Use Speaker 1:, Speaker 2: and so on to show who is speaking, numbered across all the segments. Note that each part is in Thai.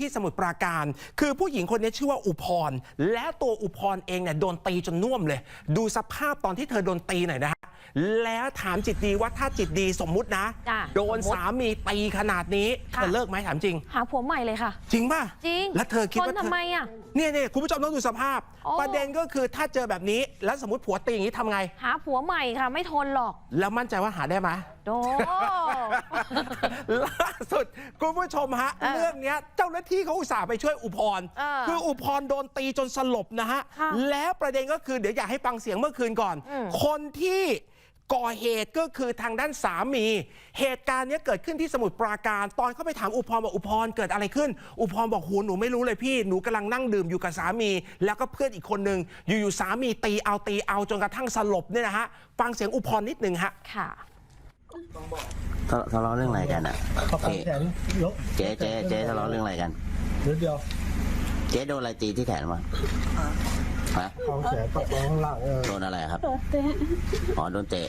Speaker 1: ที่สมุทรปราการ คือผู้หญิงคนนี้ชื่อว่าอุพร และตัวอุพรเองเนี่ยโดนตีจนน่วมเลย ดูสภาพตอนที่เธอโดนตีหน่อยนะฮะ แล้วถามจิตดีว่าถ้าจิตดีสมมุตินะ
Speaker 2: จ้ะ
Speaker 1: โดน
Speaker 2: สมมุติ
Speaker 1: สามีตีขนาดนี้เธ
Speaker 2: ค่ะ
Speaker 1: อเลิกไหมถามจริง
Speaker 2: หาผัวใหม่เลยค่ะ
Speaker 1: จริงป่ะ
Speaker 2: จริง
Speaker 1: แล้วเธอคิดว่า
Speaker 2: ทน
Speaker 1: เธอ
Speaker 2: ทำไมอะ
Speaker 1: เนี่ยเนี่ยคุณผู้ชมต้องดูสภาพ
Speaker 2: อ๋อ
Speaker 1: ประเด็นก็คือถ้าเจอแบบนี้แล้วสมมติผัวตีอย่างนี้ทำไง
Speaker 2: หาผัวใหม่ค่ะ ไม่ทนหรอก
Speaker 1: แล้วมั่นใจว่าหาได้ไหม
Speaker 2: โด
Speaker 1: ล่าสุดคุณผู้ชมฮะ
Speaker 2: เออ
Speaker 1: เรื่องเนี้ยเจ้าหน้าที่เขาอุตส่าห์ไปช่วยอุพร
Speaker 2: เออ
Speaker 1: คืออุพรโดนตีจนสลบนะฮะ
Speaker 2: ค่ะ
Speaker 1: แล้วประเด็นก็คือเดี๋ยวอยากให้ฟังเสียงเมื่อคืนก่อน
Speaker 2: อืม
Speaker 1: คนที่ ก่อเหตุก็คือทางด้านสามี เหตุการณ์เนี้ยเกิดขึ้นที่สมุทรปราการ ตอนเข้าไปถามอุพรบอกอุพรเกิดอะไรขึ้น อุพรบอกโหหนูไม่รู้เลยพี่หนูกำลังนั่งดื่มอยู่กับสามี แล้วก็เพื่อนอีกคนนึงอยู่ๆสามีตีเอาตีเอาจนกระทั่งสลบเนี่ยนะฮะฟังเสียงอุพรนิดนึงฮะ
Speaker 2: ค่ะ
Speaker 3: ทะทะเลาะเรื่องอะไรกันอะ
Speaker 4: เขาปัก
Speaker 3: เจ๊
Speaker 4: แขนยก
Speaker 3: เจ๊เจ๊เจ๊ทะเลาะเรื่องอะไรกัน
Speaker 4: นิดเดียว
Speaker 3: เจ๊โดนอะไรตีที่แขนมาฮะ
Speaker 4: ของแขนปักลงข้างล่างเออ
Speaker 3: โดนอะไรครับ อ๋อ โดนเตะ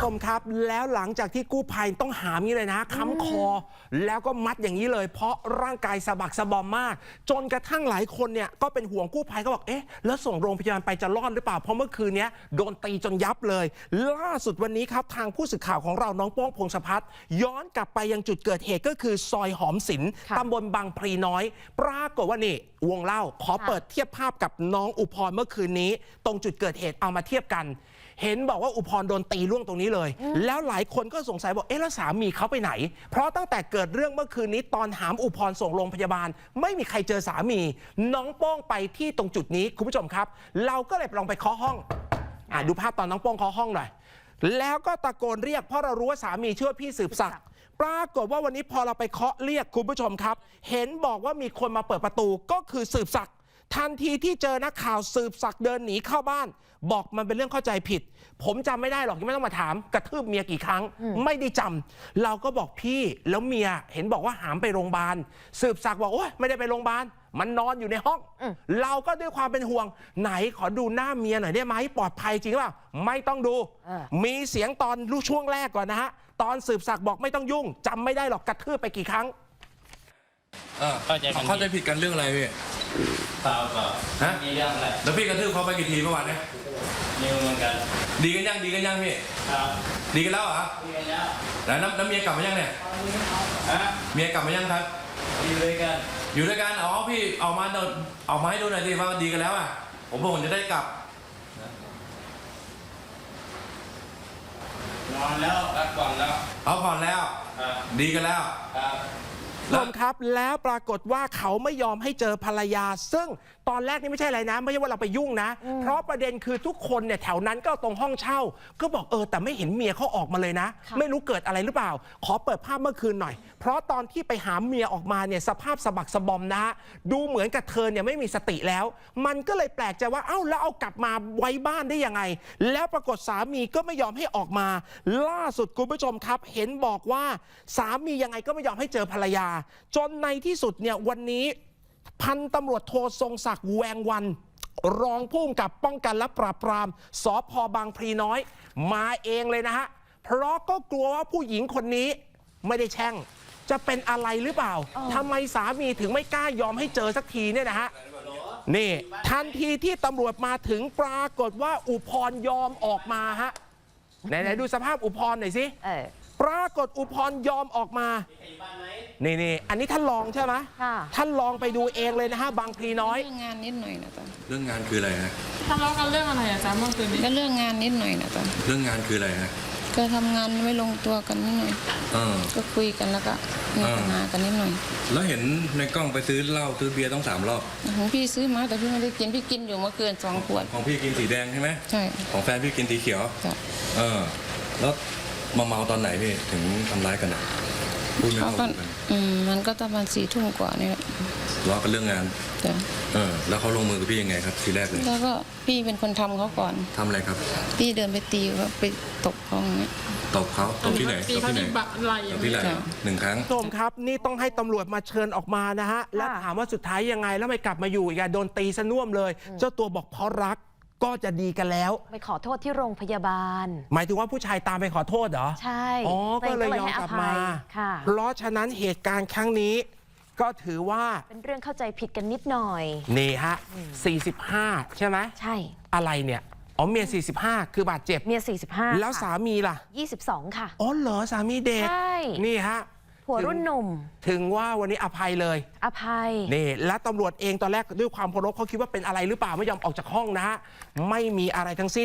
Speaker 1: ชมครับ แล้วหลังจากที่กู้ภัยต้องหามนี้เลยนะค้ำคอ แล้วก็มัดอย่างนี้เลย เพราะร่างกายสะบักสะบอมมาก จนกระทั่งหลายคนเนี่ยก็เป็นห่วงกู้ภัยก็บอกเอ๊ะแล้วส่งโรงพยาบาลไปจะรอดหรือเปล่าเพราะเมื่อคืนเนี้ยโดนตีจนยับเลย ล่าสุดวันนี้ครับทางผู้สื่อข่าวของเราน้องโป้งพงศพัฒน์ย้อนกลับไปยังจุดเกิดเหตุก็คือซอยหอมศิลป์
Speaker 2: ค่ะ
Speaker 1: ตำบลบางพลีน้อย ปรากฏว่านี่วงเล่าขอ
Speaker 2: ค่ะ
Speaker 1: เปิดเทียบภาพกับน้องอุพรเมื่อคืนนี้ ตรงจุดเกิดเหตุเอามาเทียบกัน เห็นบอกว่าอุพรโดนตีล่วงตรงนี้เลย แล้วหลายคนก็สงสัยบอกเอ๊ะแล้วสามีเขาไปไหน เพราะตั้งแต่เกิดเรื่องเมื่อคืนนี้ตอนหามอุพรส่งโรงพยาบาล ไม่มีใครเจอสามี น้องโป้งไปที่ตรงจุดนี้คุณผู้ชมครับ เราก็เลยลองไปเคาะห้องอะดูภาพตอนน้องโป้งเคาะห้องหน่อยแล้วก็ตะโกนเรียกเพราะเรารู้ว่าสามีชื่อพี่สืบศักดิ์ปรากฏว่าวันนี้พอเราไปเคาะเรียกคุณผู้ชมครับ เห็นบอกว่ามีคนมาเปิดประตูก็คือสืบศักดิ์ ทันทีที่เจอนักข่าวสืบศักดิ์เดินหนีเข้าบ้าน บอกมันเป็นเรื่องเข้าใจผิด ผมจำไม่ได้หรอกยังไม่ต้องมาถาม กระทืบเมียกี่ครั้ง ไม่ได้จำเราก็บอกพี่แล้วเมียเห็นบอกว่าหามไปโรงพยาบาลสืบศักดิ์บอกโอ้ยไม่ได้ไปโรงพยาบาลมันนอนอยู่ในห้อง
Speaker 2: อืม
Speaker 1: เราก็ด้วยความเป็นห่วง ไหนขอดูหน้าเมียหน่อยได้ไหมปลอดภัยจริงหรือเปล่าไม่ต้องดู
Speaker 2: เออ
Speaker 1: มีเสียงตอนรู้ช่วงแรกก่อนนะฮะ ตอนสืบศักดิ์บอกไม่ต้องยุ่งจำไม่ได้หรอกกระทืบไปกี่ครั้ง
Speaker 5: เออ
Speaker 6: เข้าใจกันผิด
Speaker 5: เข้าใจผิดกันเรื่องอะไรพี่
Speaker 6: เปล่าเปล่า
Speaker 5: ฮะ
Speaker 6: มีเรื่องอะไร
Speaker 5: แล้วพี่กระทืบเขาไปกี่ทีเมื่อวานเนี่ย
Speaker 6: นิวเหมือนกัน
Speaker 5: ดีกันยังดีกันยังพี่
Speaker 6: ครับ
Speaker 5: ดีกันแล้วเหรอ
Speaker 6: มีกันแล้ว
Speaker 5: แล้วน้ำน้ำเมียกลับมายังเนี่ย
Speaker 6: ฮะ
Speaker 5: เมียกลับมายังครับ
Speaker 6: อยู่ด้วยกัน
Speaker 5: อยู่ด้วยกันอ๋อพี่เอามาเดินเอามาให้ดูหน่อยดิว่าดีกันแล้วอะผมบอกผมจะได้กลับ
Speaker 6: นอนแล้วพักผ่อนแล้ว
Speaker 5: เอาผ่อนแล้ว
Speaker 6: ครับ
Speaker 5: ดีกันแล้ว
Speaker 6: ครับ
Speaker 1: ชมครับ แล้วปรากฏว่าเขาไม่ยอมให้เจอภรรยา ซึ่งตอนแรกนี่ไม่ใช่อะไรนะ ไม่ใช่ว่าเราไปยุ่งนะ เพราะประเด็นคือทุกคนเนี่ยแถวนั้นก็ตรงห้องเช่า ก็บอกเออแต่ไม่เห็นเมียเขาออกมาเลยนะ
Speaker 2: ค่ะ
Speaker 1: ไม่รู้เกิดอะไรหรือเปล่า ขอเปิดภาพเมื่อคืนหน่อย เพราะตอนที่ไปหาเมียออกมาเนี่ยสภาพสะบักสะบอมนะฮะดูเหมือนกับเธอเนี่ยไม่มีสติแล้ว มันก็เลยแปลกใจว่าเอ้าแล้วเอากลับมาไว้บ้านได้ยังไง แล้วปรากฏสามีก็ไม่ยอมให้ออกมา ล่าสุดคุณผู้ชมครับ เห็นบอกว่าสามียังไงก็ไม่ยอมให้เจอภรรยาจนในที่สุดเนี่ยวันนี้พันตำรวจโททรงศักดิ์แวงวัน รองผู้กำกับป้องกันและปราบปรามสพบางพลีน้อย มาเองเลยนะฮะ เพราะก็กลัวว่าผู้หญิงคนนี้ไม่ได้แช่ง จะเป็นอะไรหรือเปล่าทำไมสามีถึงไม่กล้ายอมให้เจอสักทีเนี่ยนะฮะนี่ทันทีที่ตำรวจมาถึงปรากฏว่าอุพรยอมออกมาฮะไหนๆดูสภาพอุพรหน่อยสิ
Speaker 2: เออ
Speaker 1: ปรากฏอุพรยอมออกมา นี่นี่อันนี้ท่านลองใช่ไหม
Speaker 2: ค่ะ
Speaker 1: ท่านลองไปดูเองเลยนะฮะบางพลีน้อย
Speaker 7: เรื่องงานนิดหน่อยนะจ๊ะ
Speaker 5: เรื่องงานคืออะไรฮะ
Speaker 8: ทะเลาะกันเรื่องอะไรอะจ๊ะเมื่อคืนนี้
Speaker 7: ก็เรื่องงานนิดหน่อยนะจ๊ะ
Speaker 5: เรื่องงานคืออะไรฮะ
Speaker 7: ก็ทำงานไม่ลงตัวกันนิดหน่อย
Speaker 5: เออ
Speaker 7: ก็คุยกันแล้วก็มี
Speaker 5: อ่า
Speaker 7: ปัญหากันนิดหน่อย
Speaker 5: แล้วเห็นในกล้องไปซื้อเหล้าซื้อเบียร์ต้องสามรอบ
Speaker 7: ของพี่ซื้อมาแต่พี่ไม่ได้กินพี่กินอยู่เมื่อคืนสองขวด
Speaker 5: ของพี่กินสีแดงใช่ไหม
Speaker 7: ใช่
Speaker 5: ของแฟนพี่กินสีเขียว
Speaker 7: จ้ะ
Speaker 5: เออ แล้วมาเมาตอนไหนพี่ถึงทำร้ายกันอะ พูดไม่
Speaker 7: เขา
Speaker 5: เข้า
Speaker 7: ก็
Speaker 5: กัน
Speaker 7: อืมมันก็ประมาณสี่ทุ่มกว่านี่แหละ
Speaker 5: ทะเลาะกันเรื่องงาน
Speaker 7: จ้ะ
Speaker 5: เออ แล้วเขาลงมือกับพี่ยังไงครับ ทีแรกเลย
Speaker 7: แล้วก็พี่เป็นคนทำเขาก่อน
Speaker 5: ทำอะไรครับ
Speaker 7: พี่เดินไปตีเขาไปตบเขาอย่างเงี้ย
Speaker 5: ตบเขาตบที่ไหน
Speaker 8: ตี
Speaker 5: ตบ
Speaker 8: เขา
Speaker 5: ที่ไหน
Speaker 8: ที่บะไหล่
Speaker 5: ตบที่ไหน
Speaker 7: จ้ะ
Speaker 5: หนึ่งครั้ง
Speaker 1: ผู้ชมครับนี่ต้องให้ตำรวจมาเชิญออกมานะฮะ แล้วถามว่าสุดท้ายยังไงแล้วไม่กลับมาอยู่อีกอะโดนตีซะน่วมเลย เจ้าตัวบอกเพราะรัก ก็จะดีกันแล้ว
Speaker 2: ไปขอโทษที่โรงพยาบาล
Speaker 1: หมายถึงว่าผู้ชายตามไปขอโทษเหรอ
Speaker 2: ใช่
Speaker 1: อ๋อ
Speaker 2: ตัว
Speaker 1: ก็
Speaker 2: ง
Speaker 1: เลยยอม
Speaker 2: ให้
Speaker 1: กลับ
Speaker 2: ภั
Speaker 1: มา
Speaker 2: ยค่ะ
Speaker 1: เพราะฉะนั้นเหตุการณ์ครั้งนี้ ก็ถือว่า
Speaker 2: เป็นเรื่องเข้าใจผิดกันนิดหน่อย
Speaker 1: นี่ฮะ45 ใช่ไหม
Speaker 2: ใช่
Speaker 1: อะไรเนี่ยอ๋อเมีย 45 คือบาดเจ็บ
Speaker 2: เมีย 45
Speaker 1: แล้วสามีล่ะ
Speaker 2: 22 ค่ะ
Speaker 1: อ๋อเหรอสามีเด็ก
Speaker 2: ใช่
Speaker 1: นี่ฮะ
Speaker 2: หัวรุ่นหนุ่ม
Speaker 1: ถึงว่าวันนี้อภัยเลย
Speaker 2: อภัย
Speaker 1: นี่และตำรวจเองตอนแรกด้วยความเคารพเขาคิดว่าเป็นอะไรหรือเปล่าไม่ยอมออกจากห้องนะฮะไม่มีอะไรทั้งสิ้น